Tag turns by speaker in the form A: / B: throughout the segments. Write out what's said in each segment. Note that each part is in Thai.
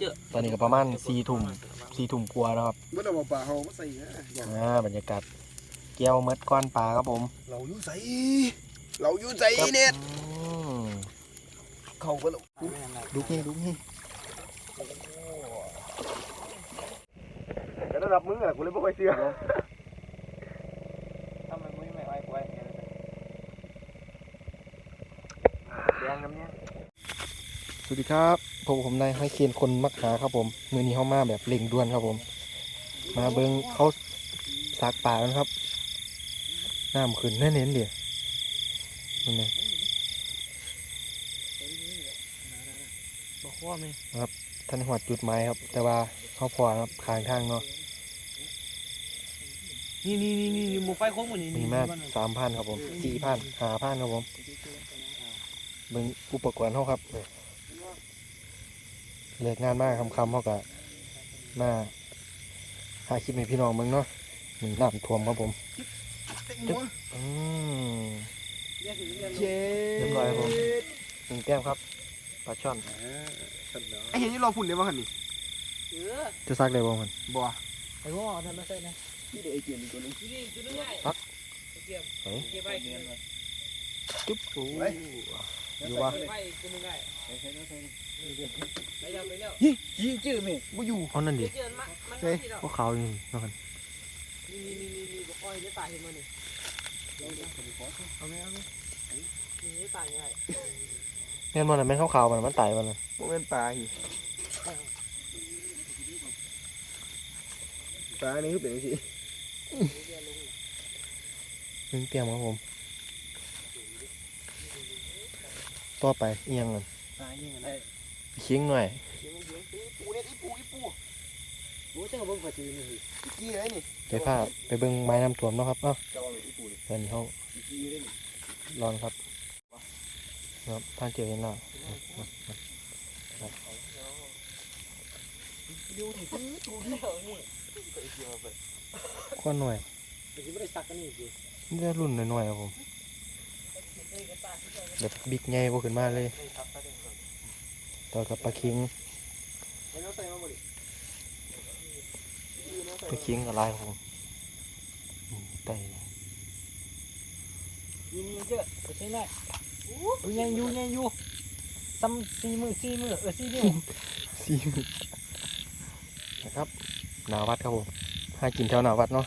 A: เจอ
B: ตอนนี้ก็ประมาณสี่ทุ่มสี่ทุ่มกว่าแล้วครับ
C: เมื่อเราปลาเขามาใส่นะ
B: อ่าบรรยากาศเกี่ยวเมดก้อนปลาครับผม
C: เราอยู่ใส่เราอยู่ใส่เนี่ย
B: อืม
C: เขาก็เรา
B: ดูนี่ดูนี่
C: แต่ระดับมึงอะกูเลยไม่ค่อยเชื่อ
A: ทำไมมึงไม่ไว้ไว้
B: แดงน้ำเนี้ยสวัสดีครับ ผมผมนายให้เคนคนมักหาครับผมมือนี้เข้ามาแบบเร่งด่วนครับผม มาเบิงเขาสากป่ากันครับน้ำขึ้นแน่เน้นเดียวนี่ไง
A: บอกว่าไหม
B: ท่านหัวจุดไม้ครับ แต่ว่าเขาพอครับขางทางเนาะ
A: นี่นี่นี่นี่หมูไฟโค้งหมดนี่
B: มีมาสามพันครับผมสี่พันห้าพันครับผมเบิงอุปกรณ์เขาครับ เลิกงานมากคำคำๆเขากะมาหาคลิปให้พี่น้องเมึงเนาะหนึ่งน้ำท่วมครับผมอืม
C: เย้
B: เรียบร้อยครับผมหนึ่งแก้มครับปลาช่อน
C: ไอ้เห็นนี่เราพุ่นได้บ้างนี่
A: เออ
B: จะซักได้บ่มัน
C: บ่
A: ไอ้พวกเอาทำมาใส่นะ
C: นี่เด็กไอเกียนตัวนึง
A: นี่จุดนึงไง
B: ปัก
A: เก็บ
B: เฮ้ย
A: เก็บไปเก็บไป
B: จุ๊บโอ้ยอยู่วะ
A: ไปจุดนึงไงไปแล้วไปแล้ว
C: ยี่จื้อไหมกูอยู่
B: เอานั่นดิ
A: เจอมามัน
C: เฮ้ย
A: นี่
B: พวกเขาอยู่นั่นกัน
A: นี่นี่นี่นี่บอกอ้อยได้ตายเห็นมั้ยนี่เอาไหมเอาไหมนี่ได้ตายไง
B: แม่นมันน่ะแม่นขาวๆมันมันตายมันน่ะ
C: พวกเป็นปลาหิปลานี่คือเป็นสิ
B: หนึ่งแก้มครับผมต่อไปเอียงกัน
A: ตายยังไง
B: เคี ยงหน่อย
C: ปูเนี่ยอีปูอีปู
A: โอ้เจ้าเบิ่งกว่าจีนี่
C: อีกี้อะไรนี่
B: ไปผ้าไปเบิ่งไม้น้ำท่วมเนาะครับเนาะ
C: เอาอีปูนี่
B: ตอนนี้เขา
C: อีกี้เลยนี่
B: ร้อนครับครับท่านเจอเห็นแล้ว
A: ดูดิดูดิแล้วนี่
B: ข้อหน่อย
A: แต่ที่ไม่ได้ซักกันนี่สิ
B: นี่รุ่นหน่อยๆครับผมแบบบิ๊กใหญ่พวกขึ้นมาเลย ต่อกับปลาคิง
C: ไอ้น้องใส่มาบ่ดิ
B: ปลาคิงกับลายครับผมอืมไต่
A: นี่นี่เจ้าไปใช้ได้โอ้ยยังอยู่ยังอยู่ซ้ำสี่มือสี่มือเออสี่นิ้ว
B: ซีมนะครับหนาวัดครับผมหากินแถวหนาวัดเนาะ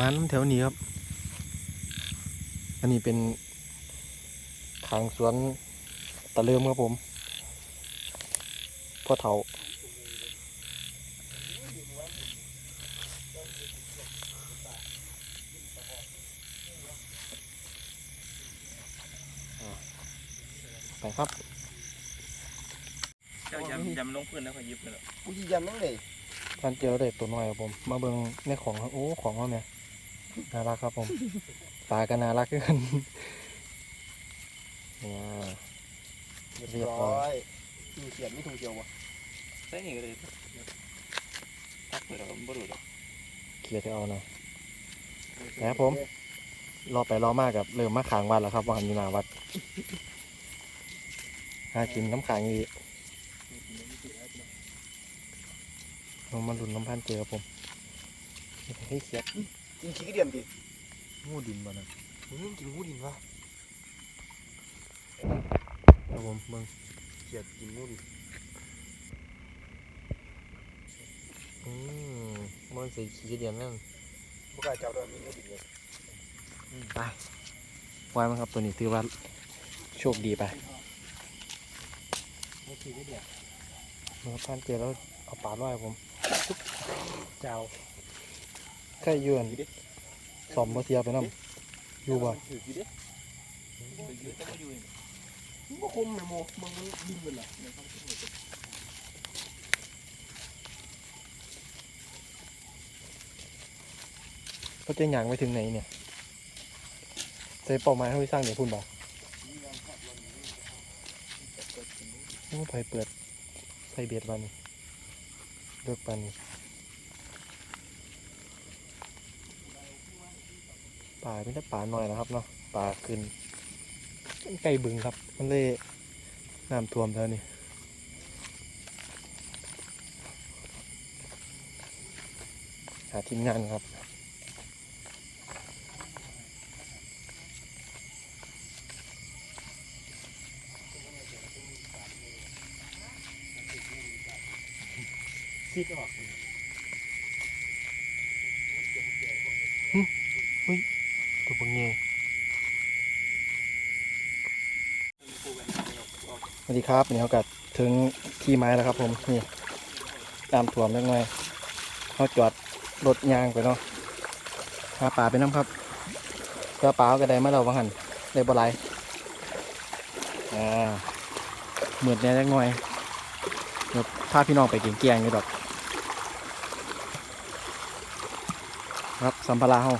B: มันแถวนี้ครับ อันนี้เป็น ทางสวนตะเลิมครับผมพ่อเถาไปครับ
A: เจ้ายำยำลงพื้นแล้วก็ยิบเลย
C: กูยี่ยำนั่งเลย
B: ท่านเจอได้ตัวน้อยครับผม มาเบิ่งในของครับโอ้ ของเขาเนี่ย น่ารักครับผม ปลาก็น่ารักขึ้น เนี่ยเรียบร้อย
C: มีเขียนมีถุงเขียววะ
A: ใส่นี่ก็เลยตักไปแล้วก็บ่รู้ดอก
B: เคลียร์จะเอานะ นะครับผม รอไปรอมากกับเริ่มมาขางวัดแล้วครับวางอยู่หน้าวัดหากินน้ำขางอีกลงมาลุนน้ำพันเจอครับผมให้เขียด
C: กินขี้เดียมดิ
B: งูดินบ่นะ
C: มึงกินหูดินวะ
B: ครับผมเบิ่ง
C: เขียดกินหูดิน
B: อืมมันสีขี้เดียนนั่น
C: พวกกาจับด้วยมีหูดินเลย
B: ไปวายมันครับตัวนี้ถือว่าโชคดีไป
A: ไม่ขี้เดียว
B: เมื่อพันเจอแล้วเอาปลาล่อยผม
A: เจ้า
B: ใกล้ยวนสอมบ่เสียไปน้ำอยู่บ่
C: มึงก็คมแม่โมมึงมันดินมันแหละ
B: ก็จะหยางไปถึงไหนเนี่ยใส่เป้าหมายให้ไปสร้างเดี๋ยวพุ่นบ่โอ้ไผเปิดใส่เบียดบานี่เลือกปานป่าไม่ได้ป่าหน่อยนะครับเนาะป่าขึ้น ไกลบึงครับ มันเลยน้ำท่วมแล้วนี่หาทีมงานครับ
C: คิดออก
B: ตัวพวกนี้ สวัสดีครับนี่เขากัดถึงที่ไม้แล้วครับ ผมนี่ตามถ่วมเล็กน้อยเขาจอดรถยางไปเนาะหาปลาไปน้ำครับเจ้าปลากระไดมาเราบังหันได้บ่ไรอ่าเหมือนแน่เล็กน้อยเดี๋ยวพาพี่น้องไปเกี่ยงๆอยู่ดอกครับสัมภาระเฮา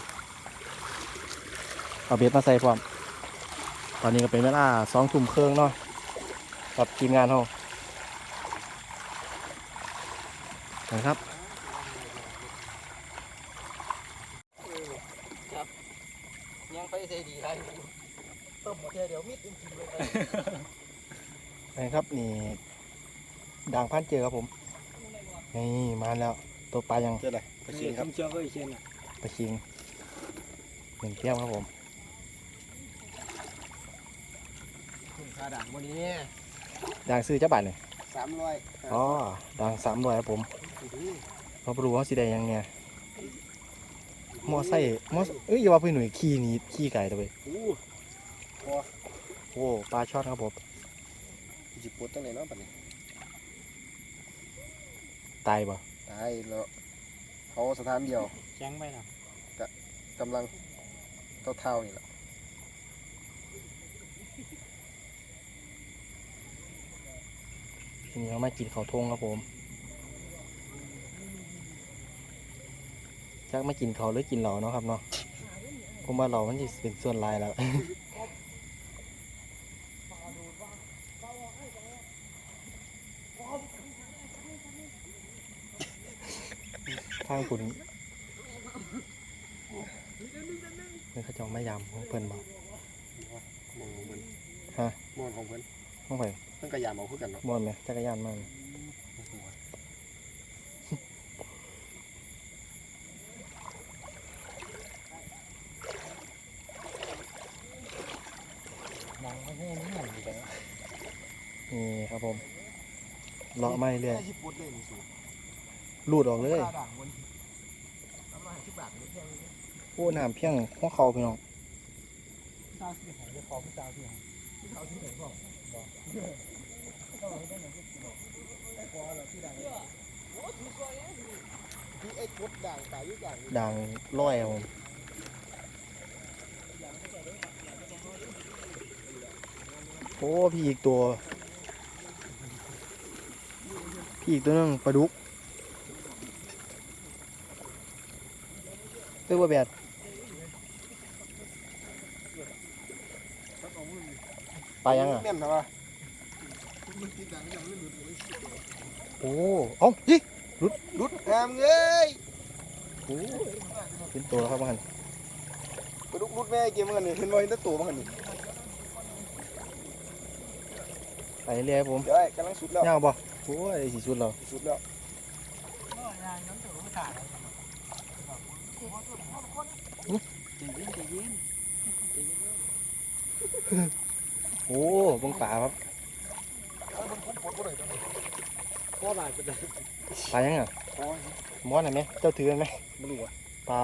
B: เอาเบสมาใส่พร้อม ตอนนี้ก็เป็นเวลาสองทุ่มครึ่งเนาะ กับทีมงานเรานะครับ
A: ยังไปใส่ดีไรต้มหมดเดี๋ยวมิดจริงๆเลย
B: นะครับนี่ด่างพันเจอครับผม นี่มาแล้วตัวปลายัง
C: เจออะไรไปชิงครับ
A: เชื่อก็อีเช่นอะ
B: ปลาชิงหนึ่งแก้วครับผม
A: คุณคาด่างวันนี้
B: ด่างซื้อเจ้าบาทเลย
A: สามร้อย
B: อ๋อด่างสามร้อยครับผมเราไปดูว่าสีแดงยังไงมอไซค์มอเอ้ยอย่าว่าพี่หนุ่ยขี่หนี้ขี่ไก่ตัวไป
C: อู้
B: โอ้ปลาช่อนครับผม
C: จิปวดตั้งไหนเนาะปัดนี้
B: ตายป่ะ
C: ตายแล้วเขาสถานเดียว
A: แจ้งไปนะ
C: กำลังเท่าเท่าๆนี่แหละ
B: นี้เขามากินเขาทงครับผมจักไม่กินเขาหรือกินเหล่าเนาะครับเนาะผมว่าเหล่ามันจะเป็นส่วนลายแล้วทางคุณนี่เขาจะเอาไม่ยำเพิ่นบอก
C: คือกันเนาะ
B: บอนไหมจักรยานมัน
A: ดังไม่ให้นี่เหมือนกัน
B: นี่ครับผมเลาะไม่เรื่อย
C: จิปวดเลยนี่สู
B: รูดออกเลย
A: คาด่างวันสามร้อยสิบบาทเลยแค่นี้
B: โอ้น้ำเพียงหัวเขาพี่น้อง
A: เจ้าที่ไหนจะขอพี่เจ้าที่ไหนพี่เจ้าที่ไหนบอกบอกก็ให้ได้ห
C: นึ่
B: งร้อยผมโอ้พี่อีกตัว พี่อีกตัวนึงปลาดุกเรียกว่าแบบปยังอะ
C: แม่นนะวะ
B: โอ้เอ้ายิ
C: รุดงามเอ้ย
B: โอ้เป็นตัวแล้วครับมัน
C: ไปลุกรุดแม่เกมมันนี่เห็นว่าเห็นแต่ตัวมันนี่
B: ไปเรื่อยครับผม
C: เดี๋ยวไอ้กำลังสุดแล้ว
B: เงาบ่โอ้ยสีสุดเรา
C: สุดแล้ว
B: โอ้เบังป่าครับ
A: พ่อบาทจะได้
B: ปลายังอะ
C: โอ้ย
B: ม้อนไหนไหมเจ้าถือไหม
C: ไม่รู้ว่ะ
B: ปลา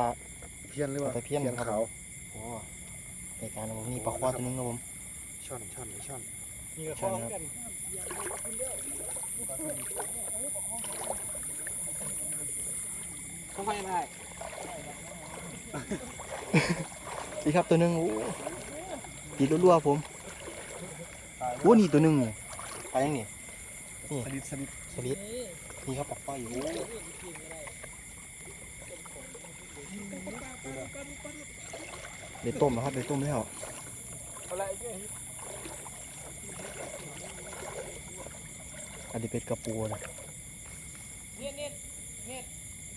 C: เพี้ยนหรือเปล่า
B: ปลาตะเพี้ยนครับ
C: ขาว
B: โอ้รายการของผมนี่ปลาควาตัวนึงครับผม
C: ช่อนช่อนช่อน
A: มีกับพ่อกันเขาไปได้
B: นี่ครับตัวหนึงโอ้ตีรัวๆผมโอ้นี่ตัวหนึงนี่ป ลายังนี่
C: สลิดสลิด
B: สลิดนี่ครับปลาควายอยู่โอ้เดี๋ยวต้มนะครับเดี๋ยวต้มแล้ว
A: อะไรเงี้ย
B: อันนี้เป็นกระปูนะ
A: เนี่ยเนี่ยเนี่ย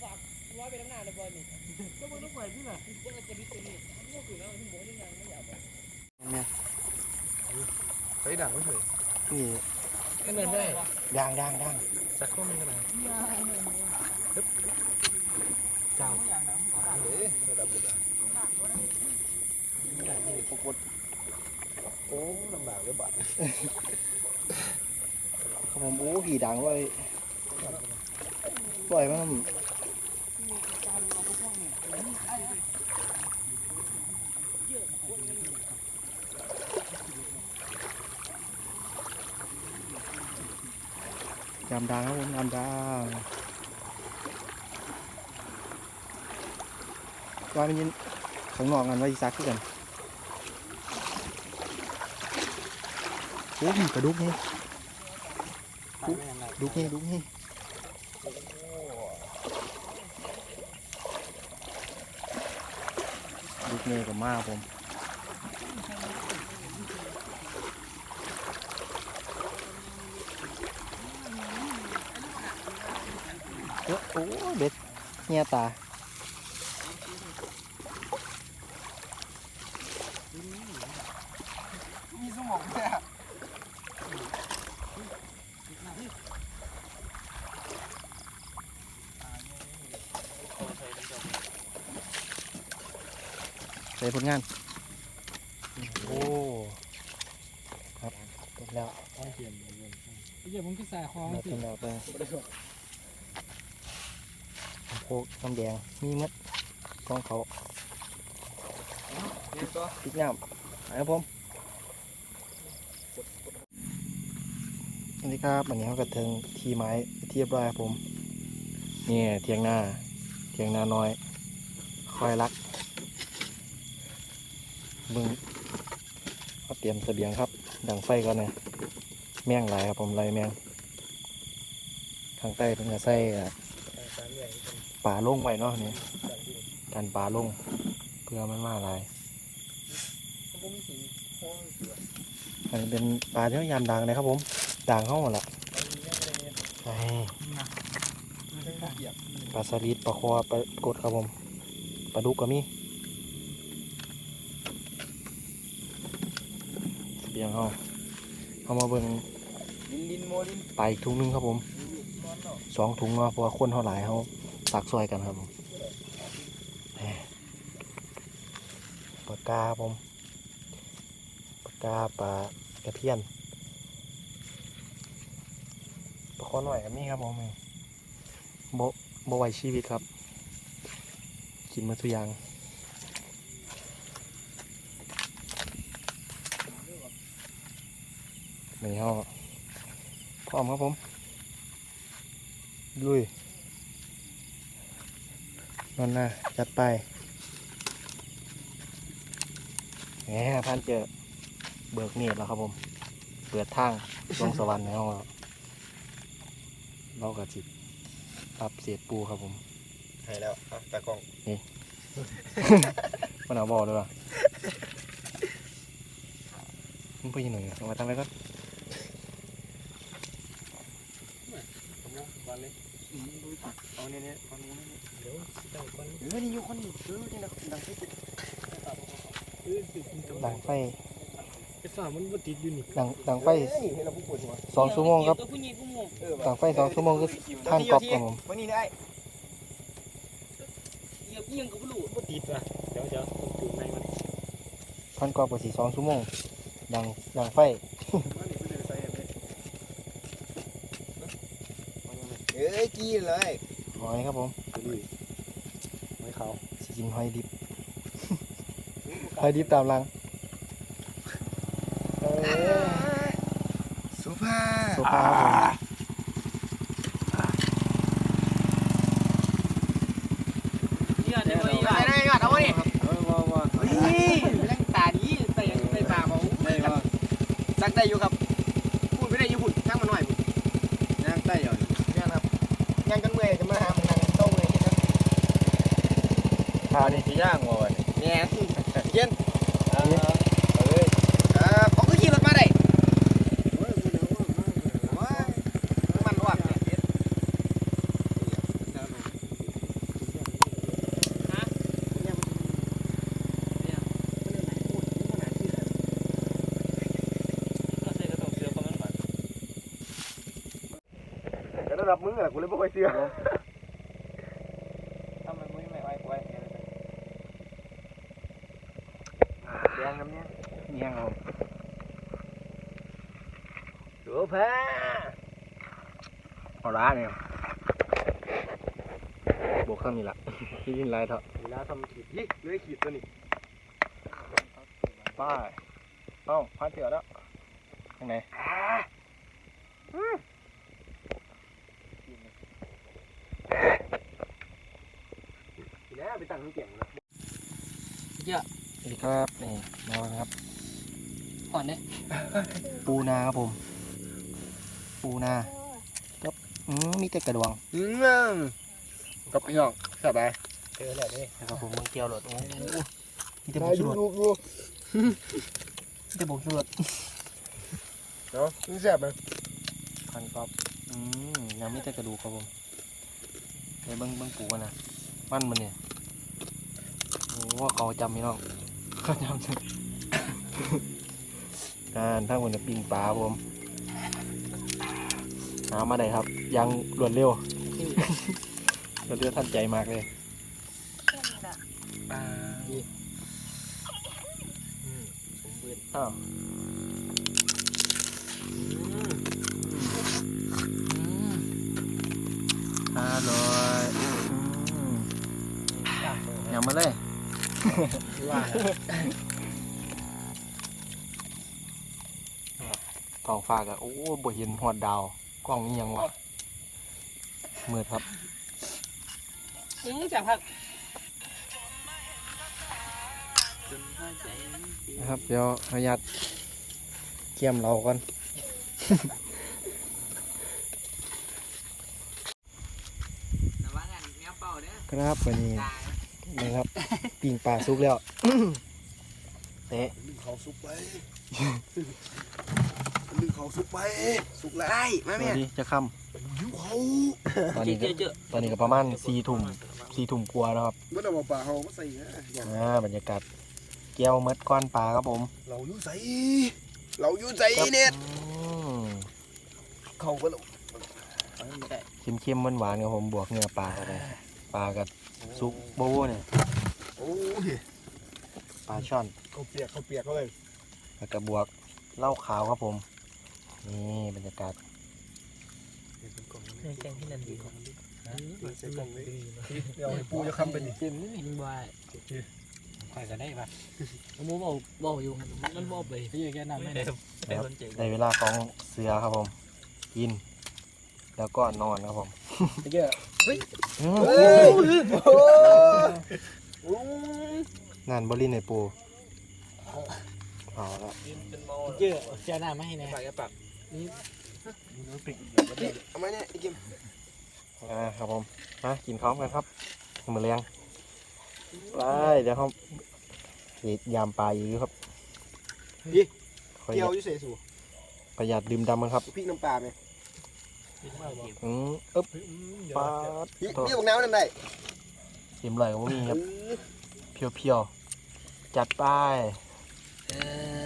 A: ฝากร้อยไปน้ำหน้าเลยบอลนี่ก็มึงต้องไปที่ไหนยังจะดิตัวนี้มันก็คือแล้วที่บอกว่ายังไม่อยากบอก
B: แม่
C: เฮ้ยด่างไม่เฉย
B: นี่
A: ก็เดินได้
B: ด่างด่างด่าง
A: สักครู่นึงก็ได้เจ้า
C: เอ๊ะระดับระดับปรากฏโอ้ลำบากเลยบัด
B: ครับผมโอ้ผีด่างไว้ปล่อยมัน ยามดางครับผมยามดางว่ามันยินข้างนอกกันว่าอีซักคือกันโอ้มีปลาดุกนี่ดุกนี่ดุกนี่ดุกนี่กับมาผมเอ้อ โอ้เบ็ดเงียตา
C: มีสมองแท้
B: ใส่ผลงาน โอ้ครับจบแล้ว
A: เดี๋ยวผมก็ใส่คอ
B: แล้
A: สิ
B: เป็นแล้วไปน้ำ โคกน้ำแดง มีมัดกองเขา
C: ตัว
B: พริกน้ำครับผมสวัสดีครับวันนี้เขากระเทิงทีไม้เทียบร้อยครับผมนี่เทียงหน้าเทียงหน้าน้อย คอยรักมึงเขาเตรียมเสบียงครับ ดังไฟก่อนนะแมงหลายครับผมไรแมงข้างใต้เป็นกระไส้ ป่าลงไว้เนาะนี่กันป่าลงเพื่อมันมาหลายอันนี้เป็นปลาที่ยามดังนะครับผมด่างเข้าหมดละใช่ปลาสลิดปลาคอปลากดครับผมปลาดุกก็มีเสบียงเขาเอามาเบิ่ง
C: ลินลินโมลิน
B: ปลาอีกถุงหนึงครับผมสองถุงเนาะเพราะว่าคนเท่าหลายเขา ตักซอยกันครับผมปลากาผมปลากาปลากระเทียนปลาคอหน่อยก็มีครับผมโบโบไวชีวิตครับ กินมาทุกอย่างนี่เขาพร้อมครับผมลุย นอนหน้าจัดไปแหมพันเจอเบิกเนตรแล้วครับผม เปิดทางลงสวรรค์ในห้องเราเรากับจิตปรับเศษปูครับผม
C: ให้แล้วอะตากล้อง
B: มันเอาบอกเลยว่ะมึงไปยิงหน่อยเอามาตั้งไว้ก็
C: วัน เอาเนี่ยเนี่ยฟังนู้นเนี่ย
A: เดี๋ยวน
C: เออนี่อยู่คนนี้เออนี่นะดังที่ติด
A: เออติดคุณ
B: ดังไฟ
A: ไอ้ฝ่ามันบ่ติดอยู่นี่
B: ดังดังไฟสองชั่วโมงครับดังไฟสองชั่วโมงก็ท่านกรอบครับผม
C: วันนี้ได้
A: เยียบยังก็บ่รู้บ่ติดว่ะเดี๋ยวเดี๋ยวผมจูนในมัน
B: ท่านกอบกว่าสี่สองชั่วโมงดังดังไฟ
C: เอ้ย กี้เลย
B: หอยครับผม
C: ไม่เขา
B: สิกินหอยดิบหอยดิบตามรังเออ
C: สุภาพ
B: โซฟาครับผม
A: เนี่ยเดี๋ยวไป
C: ได้ได้ก่อนเอาดิ
A: ว่าว่า
C: เฮ้ยเล่นตาดีใส่ใส่ตาเขาสักได้อยู่ครับ มื่อยจะมาหามันนั่งโต้เลยครับ
B: ข้าวนี่
C: ที่ย่างงอนเนี่ยเย็นเออเออเขาก็ขี่รถมาได้ำหรับมึงอะกูเลยไม่ค่อยเชื่อ
A: ทำไมมึงไม่ไว้ไว้
C: แดงน้ำเนี้ย
B: เงี้ยงเอา
C: เดือแพ้ปลาร้าเนี่ย
B: บวกข้างนี้ละที่ยินไรเถอะ
C: เวลาทำขีดยิ่เลื้อยขีดตัวนี้
B: ป้ายเอ้าพันเถื่อแล้วทางไหน
C: ทีนี้ไปตั้งน้ำเก่งนะ
B: สวัสดีครับนี่มาแล้วครับ
A: ก่อนเนี่ย
B: ปูนาครับผม ปูนากับอืมมีแต่กระดวง
C: อืมกับพี่น้องสบาย
A: เจอแล้วนี่
B: นะครับผมมึงเกี่ยวรถโอ้โหมีแต่บ
C: มา
B: อก
C: ดู
B: ชูรส
C: ดูดู
B: มีแต่บอกชูรส
C: เนาะมึงแซ่บไหม
B: พันครับอืมยังมีแต่กระดูกครับผมเดี๋ยวเบิ้งเบิ้งปูกันนะมันมันเนี่ยโอ้ว่าเขาจำพี่น้องเขาจำเลยอ่าทั้งหมดเนี่ยปิ้งปลาครับผม หามาได้ครับ ยังรวดเร็วรวดเร็วทันใจมากเลย
A: ปลา
B: อ้าวอร่อยอืมยำมาเลย
A: ว่า
B: ท้องฟ้าก็โอ้บ่เห็นหอดดาว กล้องนี่ยังวะมืดครับ
A: อืมจับครับ
B: นะครับ เดี๋ยวขออนุญาตเกี่ยมเราก่อน
A: แต่ว่ากันแมวเป่าเนี่ย
B: ครับวันนี้
A: ตาย
B: นะครับปิ่งปลาสุกแล้วเตะ
C: ลึงเขาสุกไป ลึงเขาสุกไป สุกแล้ว
B: สวัสดีจะค่
C: ยิ้วเขาำ
B: ตอนนี้ก็
A: เจอ
B: ตอนนี้ก็ประมาณสี่ทุ่มสี่ทุ่มกว่าแล้วครับ
C: เมื่อเราปลาเขาก็ใส่นะอย่าง
B: อ่าบรรยากาศเกี่ยวเม็ดก้อนปลาครับผม
C: เราอยู่ใส่เราอยู่ใส่เน็ต
B: อืม
C: เขาก็เรา
A: ไม่ได้
B: เค็มๆหวานๆครับผมบวกเนื้อปลาเข้าไปปลากับซุกโบโวเนี่ย
C: โอ้ย
B: ปลาช่อน
C: เขาเปียกเขาเปียกเขาเลย
B: แล้วก็บวกเหล้าขาวครับผม นี่บรรยากาศ
A: เรื่องแกงที่นั่นดีกว่า
C: ใส่กล่องเลยเดี๋ยวปูจะคำเป็น
A: เต็มนี่มันว่าใครก็ได้ป่ะผมบอกบอกอยู่มันบอกไปพี่แกนั่นไม่ได้ไม่สนใจ
B: ในเวลาของเสือครับผมกิน แล้วก็นอนครับผม
C: ไอ้เจ้า
B: อืม
C: เฮ้ยโอ้
B: งานบรินในปูเอาละ
A: เจอเจ้าหน้าไม่ให้แน่ปากปาก
C: เอามาเนี่ยไอ้กิม
B: อ่าครับผมมากินพร้อมกันครับมือเลี้ยงไปเดี๋ยวเขาเฮ็ดยามปลาอยู่ครับคอย
C: เกี่ยวอยู่เสสู
B: ประหยัดดื่มดำกันครับ
C: พริกน้ำปลาไหม
B: อืมอึ๊บปลาด
C: พี่
B: โถ่
C: พี่บอกน้ำนั่นได้
B: เต็มเลยก็บ่มีครับเพียวๆจัดไป
A: เออ